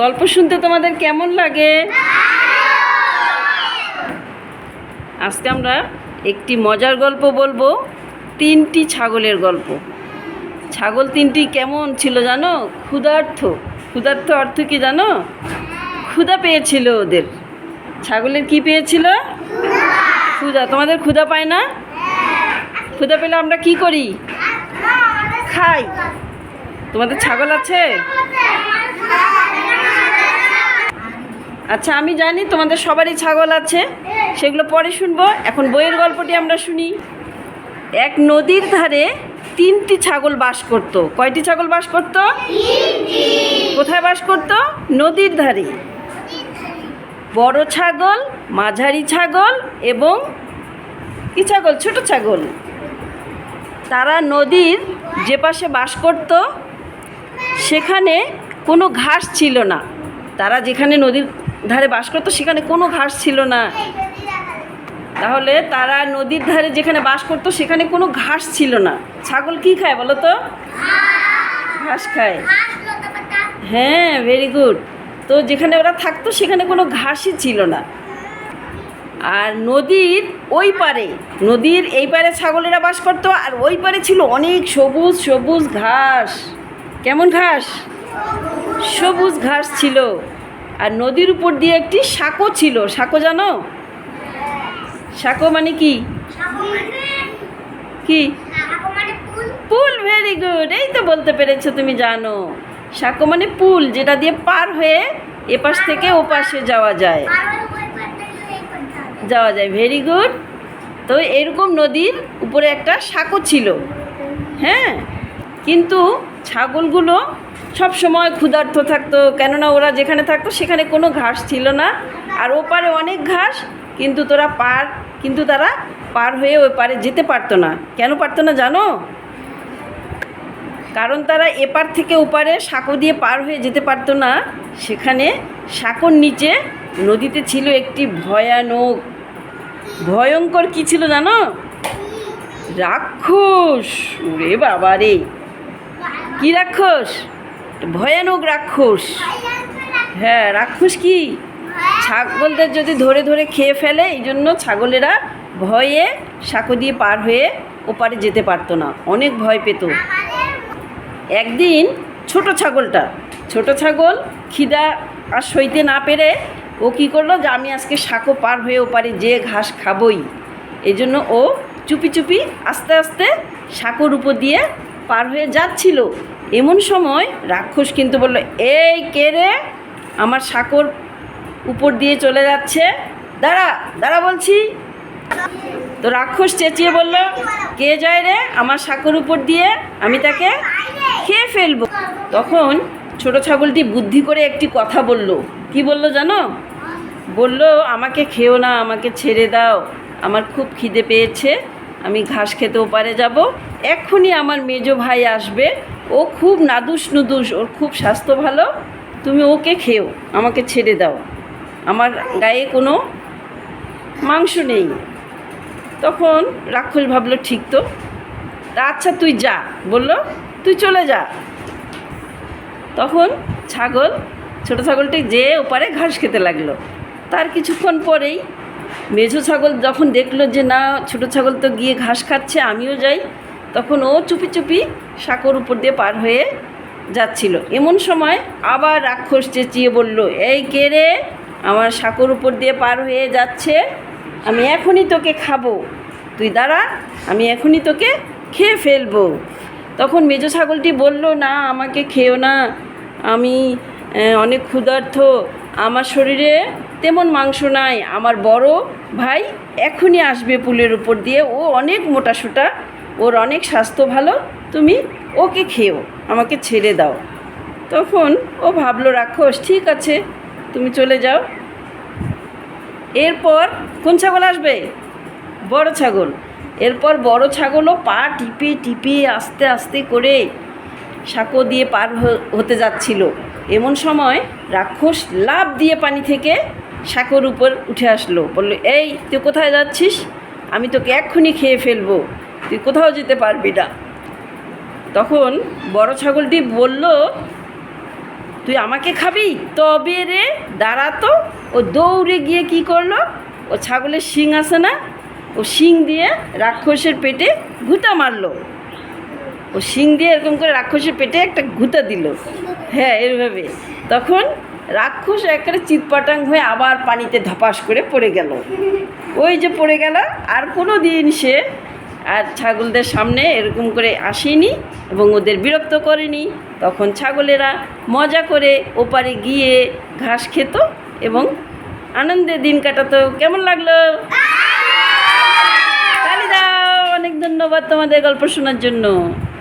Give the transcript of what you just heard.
গল্প শুনতে তোমাদের কেমন লাগে? আজকে আমরা একটি মজার গল্প বলব, তিনটি ছাগলের গল্প। ছাগল তিনটি কেমন ছিল জানো? ক্ষুধার্থ। ক্ষুধার্থ অর্থ কি জানো? ক্ষুধা পেয়েছিল ওদের। ছাগলের কি পেয়েছিল? ক্ষুধা। তোমাদের ক্ষুধা পায় না? ক্ষুধা পেলে আমরা কি করি? খাই। তোমাদের ছাগল আছে? আচ্ছা আমি জানি তোমাদের সবারই ছাগল আছে। সেগুলো পরে শুনব। এখন বইয়ের গল্পটি আমরা শুনি। এক নদীর ধারে তিনটি ছাগল বাস করত। কয়টি ছাগল বাস করত? কোথায় বাস করত? নদীর ধারে। বড় ছাগল, মাঝারি ছাগল এবং কি ছাগল? ছোট ছাগল। তারা নদীর যে পাশে বাস করত, সেখানে কোনো ঘাস ছিল না। তারা যেখানে নদীর ধারে বাস করতো সেখানে কোনো ঘাস ছিল না। তাহলে তারা নদীর ধারে যেখানে বাস করতো, সেখানে কোনো ঘাস ছিল না। ছাগল কি খায় বলো তো? ঘাস খায়। হ্যাঁ ভেরি গুড তো যেখানে ওরা থাকতো, সেখানে কোনো ঘাসই ছিল না। আর নদীর ওই পারে, নদীর এই পারে ছাগলেরা বাস করতো, আর ওই পারে ছিল অনেক সবুজ সবুজ ঘাস। কেমন ঘাস? সবুজ ঘাস ছিল। আর নদীর উপর দিয়ে একটি সাঁকো ছিল। সাঁকো জানো? সাঁকো মানে কি? কি? পুল। ভেরি গুড এই তো বলতে পেরেছ তুমি জানো। সাঁকো মানে পুল যেটা দিয়ে পার হয়ে এপাশ থেকে ওপাশে যাওয়া যায়। যাওয়া যায়। ভেরি গুড তো এরকম নদীর উপরে একটা সাঁকো ছিল। হ্যাঁ? কিন্তু ছাগলগুলো সব সময় ক্ষুধার্ত থাকতো, কেননা ওরা যেখানে থাকতো সেখানে কোনো ঘাস ছিল না। আর ওপারে অনেক ঘাস, কিন্তু তোরা পার, কিন্তু তারা পার হয়ে ওই পারে যেতে পারতো না। কেন পারতো না জানো? কারণ তারা এপার থেকে ওপারে সাঁকো দিয়ে পার হয়ে যেতে পারতো না। সেখানে সাঁকোর নিচে নদীতে ছিল একটি ভয়ানক, ভয়ঙ্কর কি ছিল জানো? রাক্ষস! ওরে বাবা রে কি রাক্ষস? ভয়ানক রাক্ষস। হ্যাঁ রাক্ষস কি? ছাগলদের যদি ধরে ধরে খেয়ে ফেলে এই জন্য ছাগলেরা ভয়ে সাঁকো দিয়ে পার হয়ে ওপারে যেতে পারতো না। অনেক ভয় পেত। একদিন ছোট ছাগলটা, ছোট ছাগল খিদা আর সইতে না পেরে ও কী করল যে, আমি আজকে সাঁকো পার হয়ে ওপারে যে ঘাস খাবই। এই জন্য ও চুপি চুপি আস্তে আস্তে সাঁকোর উপর দিয়ে পার হয়ে যাচ্ছিল। এমন সময় রাক্ষস কিন্তু বলল, এই কে রে? আমার সাঁকোর উপর দিয়ে চলে যাচ্ছে। দাঁড়া দাঁড়া বলছি। তো রাক্ষস চেঁচিয়ে বলল, কে যায় রে? আমার সাঁকোর উপর দিয়ে আমি তাকে খেয়ে ফেলব। তখন ছোট ছাগলটি বুদ্ধি করে একটি কথা বলল। কি বলল জানো? বলল, আমাকে খেও না, আমাকে ছেড়ে দাও। আমার খুব খিদে পেয়েছে। আমি ঘাস খেতে ওপারে যাব। এক্ষুনি আমার মেজো ভাই আসবে। ও খুব নাদুস নুদুস, ওর খুব স্বাস্থ্য ভালো। তুমি ওকে খেও, আমাকে ছেড়ে দাও। আমার গায়ে কোনো মাংস নেই। তখন রাক্ষস ভাবলো, ঠিক তো আচ্ছা তুই যা। বলল, তুই চলে যা। তখন ছাগল, ছোট ছাগলটি যে ওপারে ঘাস খেতে লাগল। তার কিছুক্ষণ পরেই মেঝো ছাগল যখন দেখল যে না, ছোট ছাগল তো গিয়ে ঘাস খাচ্ছে, আমিও যাই, তখন ও চুপি চুপি সাঁকোর উপর দিয়ে পার হয়ে যাচ্ছিল। এমন সময় আবার রাক্ষস চেঁচিয়ে বলল, এই কে রে? আমার সাঁকোর উপর দিয়ে পার হয়ে যাচ্ছে, আমি এখনই তোকে খাব। তুই দাঁড়া, আমি এখনই তোকে খেয়ে ফেলব। তখন মেজো ছাগলটি বলল, না, আমাকে খেও না, আমি অনেক ক্ষুধার্থ আমার শরীরে তেমন মাংস নাই। আমার বড় ভাই এখনই আসবে পুলের উপর দিয়ে। ও অনেক মোটাসোটা। ওর অনেক স্বাস্থ্য ভালো। তুমি ওকে খেও আমাকে ছেড়ে দাও। তখন ও ভাবলো, রাক্ষস, ঠিক আছে, তুমি চলে যাও। এরপর কোন ছাগল আসবে? বড় ছাগল। এরপর বড় ছাগলও পা টিপে টিপে, আস্তে আস্তে করে সাঁকো দিয়ে পার হতে যাচ্ছিল। এমন সময় রাক্ষস লাভ দিয়ে পানি থেকে সাঁকোর উপর উঠে আসলো। বলল, এই, তুই কোথায় যাচ্ছিস? আমি তোকে এক্ষুনি খেয়ে ফেলব। তুই কোথাও যেতে পারবি না। তখন বড় ছাগলটি বলল, তুই আমাকে খাবি? তবে রে দাঁড়াতো ও দৌড়ে গিয়ে কি করল? ও ছাগলের শিং আছে না? ও শিং দিয়ে রাক্ষসের পেটে ঘুঁটা মারলো। ও শিং দিয়ে এরকম করে রাক্ষসের পেটে একটা ঘুঁটা দিল। হ্যাঁ এরভাবে। তখন রাক্ষস একেবারে চিৎপাটাং হয়ে আবার পানিতে ধপাস করে পড়ে গেল। ওই যে পড়ে গেল আর কোনো দিন সে আর ছাগলদের সামনে এরকম করে আসেনি এবং ওদের বিরক্ত করেনি। তখন ছাগলেরা মজা করে ওপারে গিয়ে ঘাস খেত এবং আনন্দে দিন কাটাতো। কেমন লাগল? তালি দাও অনেক ধন্যবাদ তোমাদের গল্প শোনার জন্য।